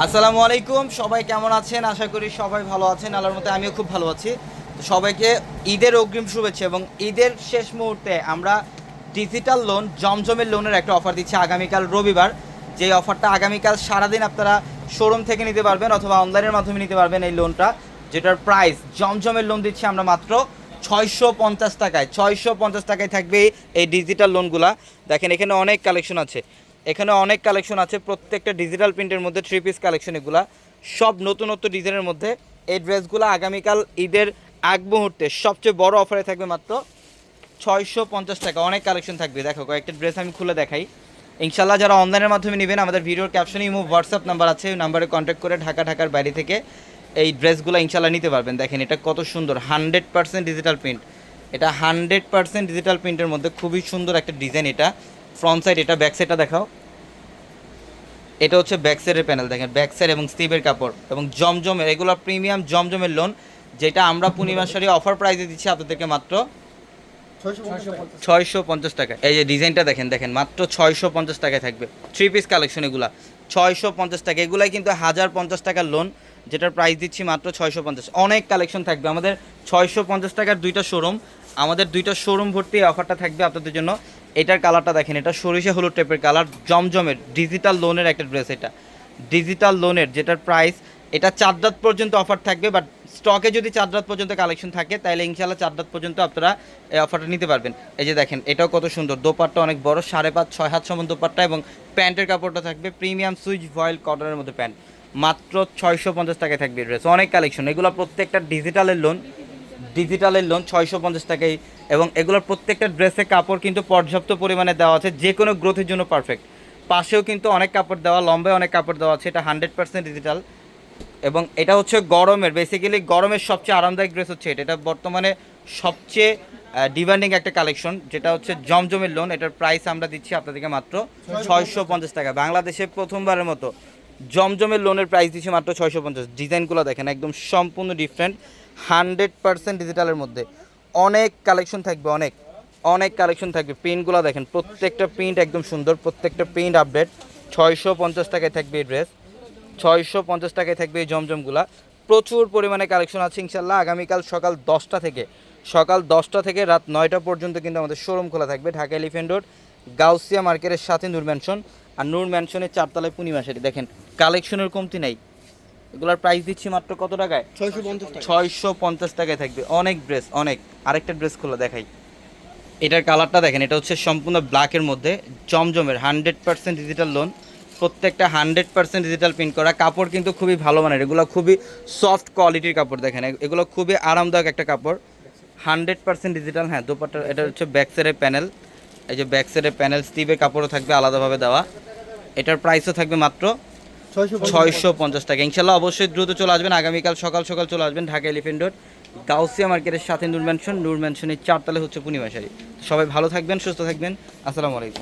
আসসালামু আলাইকুম, সবাই কেমন আছেন? আশা করি সবাই ভালো আছেন, আল্লাহর মতে আমিও খুব ভালো আছি। সবাইকে ঈদের অগ্রিম শুভেচ্ছা এবং ঈদের শেষ মুহূর্তে আমরা ডিজিটাল লোন জমজমের লোনের একটা অফার দিচ্ছি আগামীকাল রবিবার। যে অফারটা আগামীকাল সারাদিন আপনারা শোরুম থেকে নিতে পারবেন অথবা অনলাইনের মাধ্যমে নিতে পারবেন এই লোনটা যেটার প্রাইস জমজমের লোন দিচ্ছি আমরা মাত্র ছয়শো পঞ্চাশ টাকায়। ছয়শো পঞ্চাশ টাকায় থাকবে এই ডিজিটাল লোনগুলা দেখেন এখানে অনেক কালেকশন আছে। এখানে অনেক কালেকশন আছে, প্রত্যেকটা ডিজিটাল প্রিন্টের মধ্যে থ্রি পিস কালেকশন এগুলা। সব নতুনত্ব ডিজাইনের মধ্যে। এই ড্রেসগুলো আগামীকাল ঈদের আগ মুহূর্তে সবচেয়ে বড় অফারে থাকবে মাত্র ছয়শো পঞ্চাশ টাকা। অনেক কালেকশন থাকবে। দেখো, কয়েকটা ড্রেস আমি খুলে দেখাই। ইনশাল্লাহ যারা অনলাইনের মাধ্যমে নেবেন, আমাদের ভিডিওর ক্যাপশনে ইমো হোয়াটসঅ্যাপ নাম্বার আছে ওই নাম্বারে কন্ট্যাক্ট করে ঢাকা, ঢাকার বাইরে থেকে এই ড্রেসগুলো ইনশাল্লাহ নিতে পারবেন। দেখেন, এটা কত সুন্দর। হান্ড্রেড পার্সেন্ট ডিজিটাল প্রিন্ট এটা হান্ড্রেড পার্সেন্ট ডিজিটাল প্রিন্টের মধ্যে খুবই সুন্দর একটা ডিজাইন এটা। ফ্রন্ট সাইড, এটা ব্যাক সাইডটা দেখাও। এটা হচ্ছে ব্যাক সাইডের প্যানেল, দেখেন, ব্যাক সাইড এবং স্টিভের কাপড় এবং জমজমের এগুলো প্রিমিয়াম জমজমের লোন যেটা আমরা পূর্ণিমা শাড়ি অফার প্রাইসে দিচ্ছি আপনাদেরকে মাত্র ছয়শো পঞ্চাশ টাকা। এই যে ডিজাইনটা দেখেন দেখেন, মাত্র ছয়শো পঞ্চাশ টাকায় থাকবে। থ্রি পিস কালেকশন এগুলা, ছয়শো পঞ্চাশ টাকা। এগুলাই কিন্তু হাজার পঞ্চাশ টাকার লোন যেটার প্রাইস দিচ্ছি মাত্র ছয়শো পঞ্চাশ। অনেক কালেকশন থাকবে। আমাদের ছয়শো পঞ্চাশ টাকার দুইটা শোরুম আমাদের দুইটা শোরুম ভর্তি অফারটা থাকবে আপনাদের জন্য। এটার কালারটা দেখেন, এটা সরিষা হলুদ টাইপের কালার জমজমের ডিজিটাল লোনের একটা ড্রেস এটা। ডিজিটাল লোনের যেটার প্রাইস এটা চার রাত পর্যন্ত অফার থাকবে বাট স্টকে যদি চার রাত পর্যন্ত কালেকশন থাকে তাহলে ইনশাল্লাহ চার রাত পর্যন্ত আপনারা এই অফারটা নিতে পারবেন। এই যে দেখেন, এটাও কত সুন্দর। দোপাট্টা অনেক বড়, সাড়ে পাঁচ, ছয় হাত সমান দোপাট্টা এবং প্যান্টের কাপড়টা থাকবে প্রিমিয়াম সুইচ ভয়েল কটনের মধ্যে প্যান্ট। মাত্র ছয়শো পঞ্চাশ টাকায় থাকবে ড্রেস অনেক কালেকশন এগুলো প্রত্যেকটা ডিজিটালের লোন ডিজিটালের লোন ছয়শো পঞ্চাশ টাকায় এবং এগুলোর প্রত্যেকটা ড্রেসে কাপড় কিন্তু পর্যাপ্ত পরিমাণে দেওয়া আছে, যে কোনো গ্রোথের জন্য পারফেক্ট পাশেও কিন্তু অনেক কাপড় দেওয়া, লম্বায় অনেক কাপড় দেওয়া আছে, এটা হান্ড্রেড পার্সেন্ট ডিজিটাল এবং এটা হচ্ছে গরমের বেসিক্যালি গরমের সবচেয়ে আরামদায়ক ড্রেস হচ্ছে এটা। এটা বর্তমানে সবচেয়ে ডিমান্ডিং একটা কালেকশন যেটা হচ্ছে জমজমের লোন এটার প্রাইস আমরা দিচ্ছি আপনাদেরকে মাত্র ছয়শো পঞ্চাশ টাকা। বাংলাদেশে প্রথমবারের মতো জমজমের লোনের প্রাইস দিচ্ছি মাত্র ছয়শো পঞ্চাশ। ডিজাইনগুলো দেখেন, একদম সম্পূর্ণ ডিফারেন্ট হান্ড্রেড পার্সেন্ট ডিজিটালের মধ্যে। অনেক কালেকশন থাকবে, অনেক অনেক কালেকশন থাকবে। প্রিন্টগুলো দেখেন, প্রত্যেকটা প্রিন্ট একদম সুন্দর, প্রত্যেকটা প্রিন্ট আপডেট ছয়শো পঞ্চাশ টাকায় থাকবে এই ড্রেস ছয়শো পঞ্চাশ টাকায় থাকবে এই জমজমগুলা। প্রচুর পরিমাণে কালেকশন আছে ইনশাল্লাহ আগামীকাল সকাল দশটা থেকে, সকাল দশটা থেকে রাত নয়টা পর্যন্ত কিন্তু আমাদের শোরুম খোলা থাকবে। ঢাকা এলিফেন্ট রোড গাউসিয়া মার্কেটের সাথে নূর ম্যানশন আর নূর ম্যানশনের চারতলায় পূর্ণিমা শাড়ি দেখেন কালেকশনের কমতি নাই। এগুলার প্রাইস দিচ্ছি মাত্র কত টাকায়? ছয়শো পঞ্চাশ ছয়শো পঞ্চাশ টাকায় থাকবে। অনেক ড্রেস অনেক। আরেকটা ড্রেস খোলা দেখাই। এটার কালারটা দেখেন এটা হচ্ছে সম্পূর্ণ ব্ল্যাকের মধ্যে জমজমের হান্ড্রেড পার্সেন্ট ডিজিটাল লোন প্রত্যেকটা হান্ড্রেড পার্সেন্ট ডিজিটাল প্রিন্ট করা। কাপড় কিন্তু খুবই ভালো মানের এগুলো খুবই সফট কোয়ালিটির কাপড় দেখেন। এগুলো খুবই আরামদায়ক একটা কাপড়। হান্ড্রেড পার্সেন্ট ডিজিটাল হ্যাঁ দুপাট্টা এটা হচ্ছে ব্যাক সাইডের প্যানেল এই যে ব্যাক সাইডে প্যানেল স্টিভের কাপড়ও থাকবে আলাদাভাবে দেওয়া। এটার প্রাইসও থাকবে মাত্র ছয়শো ছয়শো পঞ্চাশ টাকা। ইনশাল্লাহ অবশ্যই দ্রুত চলে আসবেন। আগামীকাল সকাল সকাল চলে আসবেন ঢাকা এলিফেন্ট রোড গাউসিয়া মার্কেটের সাথে নূর ম্যানশন নূর ম্যানশনের চারতলে হচ্ছে পূর্ণিমাশারি সবাই ভালো থাকবেন সুস্থ থাকবেন। আসসালামু আলাইকুম।